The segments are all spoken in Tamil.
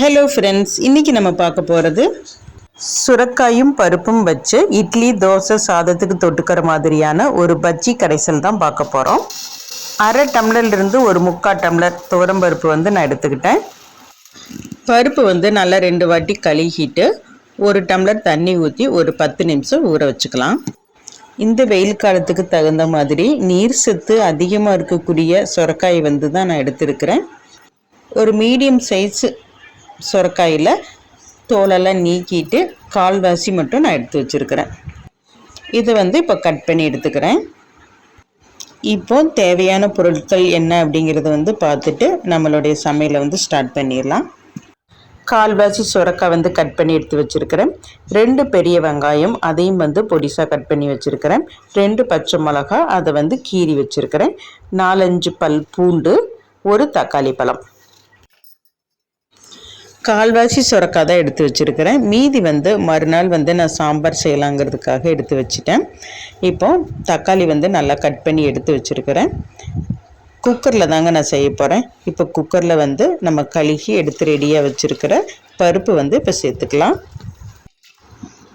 ஹலோ ஃப்ரெண்ட்ஸ் இன்றைக்கி நம்ம பார்க்க போகிறது சுரக்காயும் பருப்பும் வச்சு இட்லி தோசை சாதத்துக்கு தொட்டுக்கிற மாதிரியான ஒரு பஜ்ஜி கரைசல் தான் பார்க்க போகிறோம் அரை டம்ளர்லேருந்து ஒரு முக்கால் டம்ளர் துவரம்பருப்பு வந்து நான் எடுத்துக்கிட்டேன். பருப்பு வந்து நல்லா ரெண்டு வாட்டி கழுகிட்டு ஒரு டம்ளர் தண்ணி ஊற்றி ஒரு பத்து நிமிஷம் ஊற வச்சுக்கலாம். இந்த வெயில் காலத்துக்கு தகுந்த மாதிரி நீர் சத்து அதிகமாக இருக்கக்கூடிய சுரக்காய் வந்து தான் நான் எடுத்திருக்கிறேன். ஒரு மீடியம் சைஸ் சுரக்காயில் தோலெல்லாம் நீக்கிட்டு கால்வாசி மட்டும் நான் எடுத்து வச்சுருக்கிறேன். இதை வந்து இப்போ கட் பண்ணி எடுத்துக்கிறேன். இப்போ தேவையான பொருட்கள் என்ன அப்படிங்கிறத வந்து பார்த்துட்டு நம்மளுடைய சமையலை வந்து ஸ்டார்ட் பண்ணிடலாம். கால்வாசி சுரக்காய் வந்து கட் பண்ணி எடுத்து வச்சுருக்கிறேன். ரெண்டு பெரிய வெங்காயம் அதையும் வந்து பொடிசாக கட் பண்ணி வச்சுருக்கிறேன். ரெண்டு பச்சை மிளகா அதை வந்து கீறி வச்சுருக்கிறேன். நாலஞ்சு பல் பூண்டு ஒரு தக்காளி பழம். கால்வாசி சுரக்காய் தான் எடுத்து வச்சுருக்கிறேன். மீதி வந்து மறுநாள் வந்து நான் சாம்பார் செய்யலாங்கிறதுக்காக எடுத்து வச்சுட்டேன். இப்போ தக்காளி வந்து நல்லா கட் பண்ணி எடுத்து வச்சுருக்கிறேன். குக்கரில் தாங்க நான் செய்ய போகிறேன் இப்போ குக்கரில் வந்து நம்ம கழுகி எடுத்து ரெடியாக வச்சுருக்கிற பருப்பு வந்து இப்போ சேர்த்துக்கலாம்.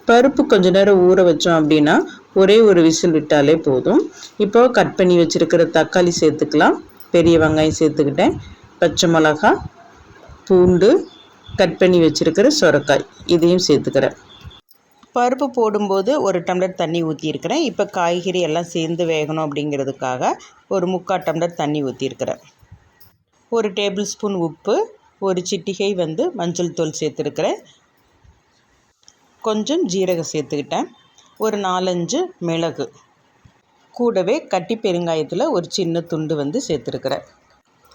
பருப்பு கொஞ்ச நேரம் ஊற வச்சோம் அப்படின்னா ஒரே ஒரு விசில் விட்டாலே போதும். இப்போ கட் பண்ணி வச்சுருக்கிற தக்காளி சேர்த்துக்கலாம். பெரிய வெங்காயம் சேர்த்துக்கிட்டேன். பச்சை மிளகா பூண்டு கட் பண்ணி வச்சுருக்கிற சுரக்காய். இதையும் சேர்த்துக்கிறேன். பருப்பு போடும்போது ஒரு டம்ளர் தண்ணி ஊற்றியிருக்கிறேன் இப்போ காய்கறி எல்லாம் சேர்ந்து வேகணும் அப்படிங்கிறதுக்காக ஒரு முக்கால் டம்ளர் தண்ணி ஊற்றியிருக்கிறேன் ஒரு டேபிள் ஸ்பூன் உப்பு ஒரு சிட்டிகை வந்து மஞ்சள் தூள் சேர்த்துருக்கிறேன். கொஞ்சம் ஜீரகம் சேர்த்துக்கிட்டேன். ஒரு நாலஞ்சு மிளகு. கூடவே கட்டி பெருங்காயத்தில் ஒரு சின்ன துண்டு வந்து சேர்த்துருக்குறேன்.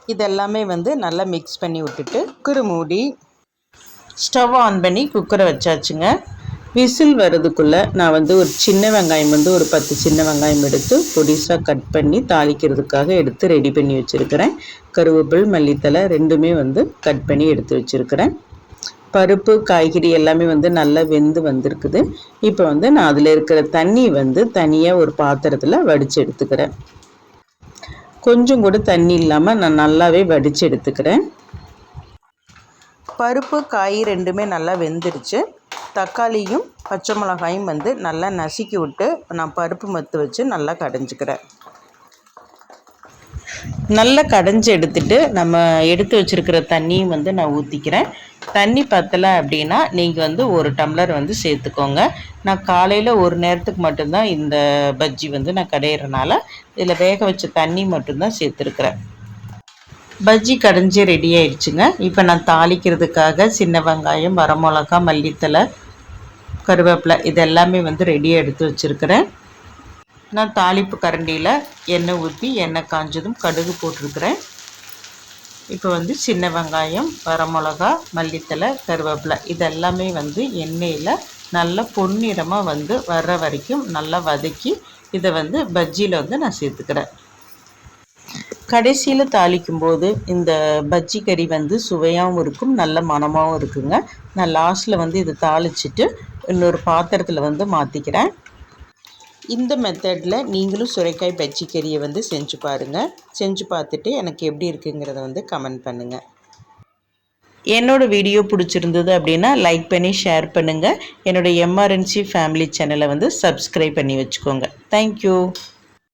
இதெல்லாமே வந்து நல்லா மிக்ஸ் பண்ணி விட்டுட்டு குரு மூடி ஸ்டவ் ஆன் பண்ணி குக்கரை வச்சாச்சுங்க. விசில் வர்றதுக்குள்ளே நான் வந்து ஒரு சின்ன வெங்காயம் வந்து ஒரு பத்து சின்ன வெங்காயம் எடுத்து பொடிசாக கட் பண்ணி தாளிக்கிறதுக்காக எடுத்து ரெடி பண்ணி வச்சுருக்கிறேன். கருவேப்பில் மல்லித்தலை ரெண்டுமே வந்து கட் பண்ணி எடுத்து வச்சுருக்கிறேன். பருப்பு காய்கறி எல்லாமே வந்து நல்லா வெந்து வந்திருக்குது. இப்போ வந்து நான் அதில் இருக்கிற தண்ணி வந்து தனியாக ஒரு பாத்திரத்தில் வடித்து எடுத்துக்கிறேன். கொஞ்சம் கூட தண்ணி இல்லாமல் நான் நல்லாவே வடித்து எடுத்துக்கிறேன். பருப்பு காய் ரெண்டுமே நல்லா வெந்துருச்சு. தக்காளியும் பச்சை மிளகாயும் வந்து நல்லா நசுக்கி விட்டு நான் பருப்பு மத்து வச்சு நல்லா கடைஞ்சிக்கிறேன். நல்லா கடைஞ்சி எடுத்துட்டு நம்ம எடுத்து வச்சுருக்கிற தண்ணியும் வந்து நான் ஊற்றிக்கிறேன் தண்ணி பத்தலை அப்படின்னா நீங்கள் வந்து ஒரு டம்ளர் வந்து சேர்த்துக்கோங்க. நான் காலையில் ஒரு நேரத்துக்கு மட்டும்தான் இந்த பஜ்ஜி வந்து நான் கடையிறனால இதில் வேக வச்ச தண்ணி மட்டும்தான் சேர்த்துருக்குறேன். பஜ்ஜி கடைஞ்சி ரெடி ஆயிடுச்சுங்க. இப்போ நான் தாளிக்கிறதுக்காக சின்ன வெங்காயம் வரமிளகா மல்லித்தலை கருவேப்பிலை இது எல்லாமே வந்து ரெடியாக எடுத்து வச்சுருக்கிறேன். நான் தாளிப்பு கரண்டியில் எண்ணெய் ஊற்றி எண்ணெய் காஞ்சதும் கடுகு போட்டிருக்கிறேன். இப்போ வந்து சின்ன வெங்காயம் வரமிளகா மல்லித்தலை கருவேப்பிலை இதெல்லாமே வந்து எண்ணெயில் நல்லா பொன்னிறமாக வந்து வர்ற வரைக்கும் நல்லா வதக்கி இதை வந்து பஜ்ஜியில் வந்து நான் சேர்த்துக்கிறேன். கடைசியில் தாளிக்கும் போது இந்த பஜ்ஜி கறி வந்து சுவையாகவும் இருக்கும் நல்ல மனமாகவும் இருக்குங்க. நான் லாஸ்ட்டில் வந்து இதை தாளிச்சிட்டு இன்னொரு பாத்திரத்தில் வந்து மாற்றிக்கிறேன் இந்த மெத்தடில் நீங்களும் சுரைக்காய் பஜ்ஜி கறியை வந்து செஞ்சு பாருங்கள் செஞ்சு பார்த்துட்டு எனக்கு எப்படி இருக்குங்கிறத வந்து கமெண்ட் பண்ணுங்கள் என்னோடய வீடியோ பிடிச்சிருந்தது அப்படின்னா லைக் பண்ணி ஷேர் பண்ணுங்கள் என்னோடய எம்ஆர்என்சி ஃபேமிலி சேனலை வந்து சப்ஸ்கிரைப் பண்ணி வச்சுக்கோங்க. தேங்க்யூ